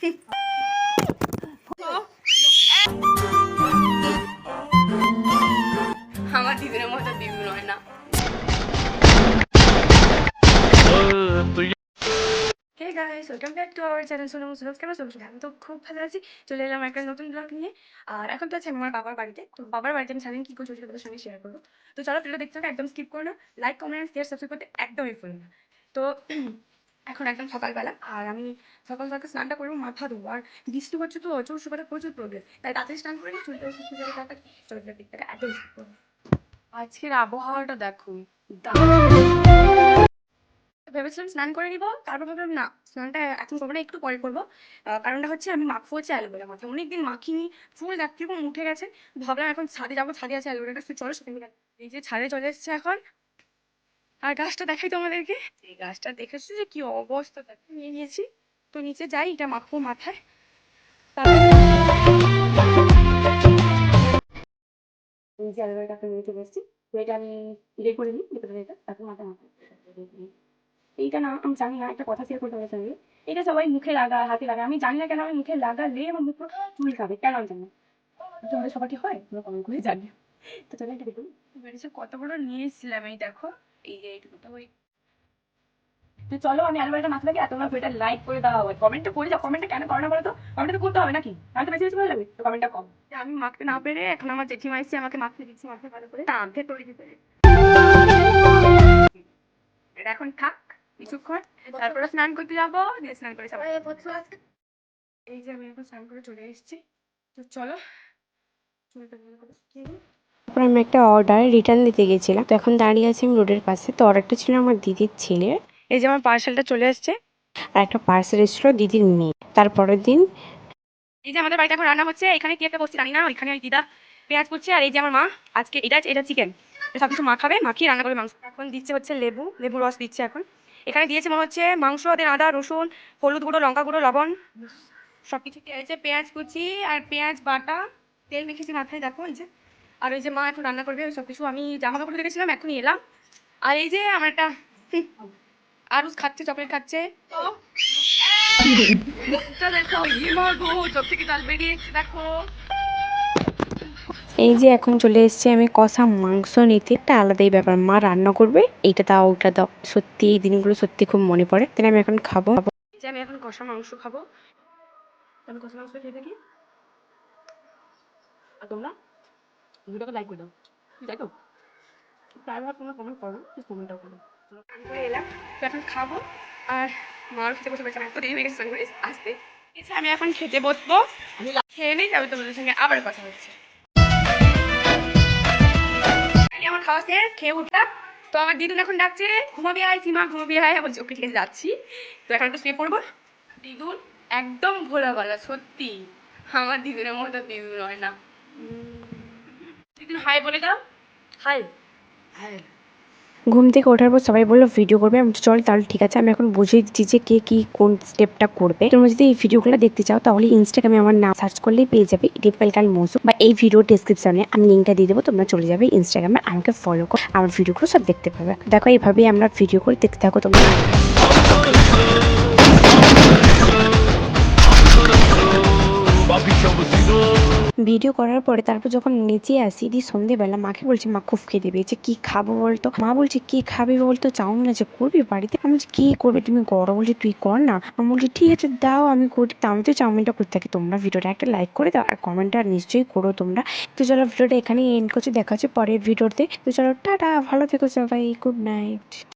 আমার চ্যানেল কেমন খুব ভালো আছি। চলে এলাম নতুন নিয়ে। আর এখন তো আছে আমি আমার বাবার বাড়িতে। বাবার বাড়িতে আমি কী সঙ্গে শেয়ার তো চলো একদম স্কিপ করো না। লাইক কমেন্ট শেয়ার সাবস্ক্রাইব করতে একদমই ভুল না। তো এখন একদম সকালবেলা। আর আমি সকাল সকাল স্নানটা করব মাথা ধোবো। আর বৃষ্টি হচ্ছে তো চোর সুপারে প্রচুর প্রবলেম তাই তাড়াতাড়ি স্নান করে চুলটা সুস্থ করে দিকটাকে একদম করব আজকের আবহাওয়াটা দেখো ভেবেছিলাম স্নান করে নিবো তারপর ভাবলাম না স্নানটা এখন করব না একটু পরে করব। কারণটা হচ্ছে আমি মাখবো হচ্ছে অ্যালোভেরা মাথায় অনেকদিন মাখিনি ফুল দেখ কীরকম উঠে গেছে। ভাবলাম এখন ছাদে যাব ছাদে আছে অ্যালোভেরাটা চলো সেখানে এই যে ছাদে চলে এসছে এখন আর গাছটা দেখাই তোমাদেরকে। এই গাছটা দেখেছ যে কি অবস্থা? দেখো নিয়ে নিয়েছি। তো নিচে যাই এটা মাখবো মাথায়। যে অ্যালোভেরাটা নিয়ে চলে এসেছি। তো এটা আমি ইয়ে করে নিই ভেতরে এটা তারপর মাথায় মাথায়। এইটা না আমি জানি না একটা কথা শেয়ার করতে হবে সঙ্গে। এটা সবাই মুখে লাগা হাতে লাগা। আমি জানি না কেন আমি মুখে লাগালে আমার মুখ চুল খাবে। কেন আমি জানি না। তোমাদের হয়? তোমরা কমেন্ট করে জানি। তো চলো এটা দেখুন। কত বড় নিয়ে এসেছিলাম এই দেখো। এই যে তো চলো আমি অ্যালবামটা মাথা লাগে আর তোমরা এটা লাইক করে দাও। কমেন্টটা করে যাও। কমেন্টটা কেন করো না বলো তো? কমেন্টটা তো করতে হবে নাকি? আমি তো বেশি বেশি ভালো লাগবে তো কমেন্টটা কম। আমি মাখতে না পেরে এখন আমার জেঠিমা এসে আমাকে মাখতে দিচ্ছে মাখতে ভালো করে। তৈরি দিতে এটা এখন থাক কিছুক্ষণ। তারপরে স্নান করতে যাব দিয়ে স্নান করে যাব এই যে আমি এখন স্নান করে চলে এসেছি। তো চলো। চুলটা তারপর আমি একটা অর্ডার রিটার্ন দিতে গেছিলাম। তো এখন দাঁড়িয়ে আছি আমি রোডের পাশে। তো অর্ডারটা ছিল আমার দিদির ছেলের। এই যে আমার পার্সেলটা চলে আসছে। আর একটা পার্সেল এসেছিল দিদির মেয়ে তারপরের দিন এই যে আমাদের বাড়িতে এখন রান্না হচ্ছে, এখানে কি একটা বসছে জানি না, ওইখানে ওই দিদা পেঁয়াজ করছে আর এই যে আমার মা, আজকে এটা এটা চিকেন সব কিছু মাখাবে মাখিয়ে রান্না করবে মাংস। এখন দিচ্ছে হচ্ছে লেবু লেবু রস দিচ্ছে এখন। এখানে দিয়েছে মনে হচ্ছে মাংস ওদের আদা, রসুন, হলুদ গুঁড়ো, লঙ্কা গুঁড়ো, লবণ সব কিছু পেঁয়াজ কুচি আর পেঁয়াজ বাটা, তেল মেখেছি মাথায়, দেখো এই যে। আর ওই যে মা এখন রান্না করবে সব কিছু আমি জামা কাপড় রেখেছিলাম এখনই এলাম। আর এই যে আমার একটা আরুষ খাচ্ছে চকলেট খাচ্ছে। দেখো মা গো চোখ থেকে জল বেরিয়েছে দেখো। এই যে এখন চলে এসেছি আমি কষা মাংস নিতে। একটা আলাদাই ব্যাপার মা রান্না করবে এইটা দাও ওটা দাও। সত্যি এই দিনগুলো সত্যি খুব মনে পড়ে। তাই আমি এখন খাব। যে আমি এখন কষা মাংস খাব। আমি কষা মাংস খেয়ে থাকি। আর তোমরা? ভিডিওকে লাইক করে দাও তো প্রায় ভাগ তোমরা কমেন্ট করো কমেন্টটাও করো আমি করে এলাম তো এখন খাব আর মার খেতে বসে বলছিলাম এত দেরি হয়ে গেছে আসতে এসে আমি এখন খেতে বসবো খেয়ে নিই যাবে তোমাদের সঙ্গে আবার কথা হচ্ছে আমার খাওয়া শেষ খেয়ে উঠলাম তো আমার দিদুন এখন ডাকছে ঘুমাবি আয় সীমা ঘুমাবি আয় বলছি ওকে ঠিক আছে যাচ্ছি তো এখন একটু শুয়ে পড়ব দিদুন একদম ভোলা গলা সত্যি আমার দিদুনের মতো দিদুন হয় না দিদুন হাই বলে দাও। হাই। হাই। ঘুম থেকে ওঠার পর সবাই বলল ভিডিও করবে? আমি চল তাহলে ঠিক আছে। আমি এখন বুঝিয়ে দিচ্ছি যে কে কি কোন স্টেপটা করবে। তোমরা যদি এই ভিডিওগুলো দেখতে চাও তাহলে ইনস্টাগ্রামে আমার নাম সার্চ করলেই পেয়ে যাবে। ডিপেলকাল মৌসু বা এই ভিডিও ডিসক্রিপশনে আমি লিঙ্কটা দিয়ে দেবো তোমরা চলে যাবে ইনস্টাগ্রামে আমাকে ফলো করো। আমার ভিডিওগুলো সব দেখতে পাবে। দেখো এইভাবেই আমরা ভিডিও করে দেখতে থাকো তোমরা। ভিডিও করার পরে তারপর যখন নিচে আসি দি সন্ধেবেলা মাকে বলছি, মা, খুব খেতে পেয়েছে, কি খাব বলতো? মা বলছে, কি খাবি বলতো? চাউমিন আছে, করবি বাড়িতে? আমি বলছি, কি করবে? তুমি করো বলছি, তুই কর না। আমি বলছি, ঠিক আছে, দাও, আমি করি আমি তো চাউমিনটা করতে থাকি, তোমরা ভিডিওটা একটা লাইক করে দাও, আর কমেন্টটা নিশ্চয়ই করো তোমরা। তো চলো, ভিডিওটা এখানেই এন্ড করছি, দেখা হচ্ছে পরের ভিডিওতে। তো চলো, টাটা, ভালো থেকো সবাই গুড নাইট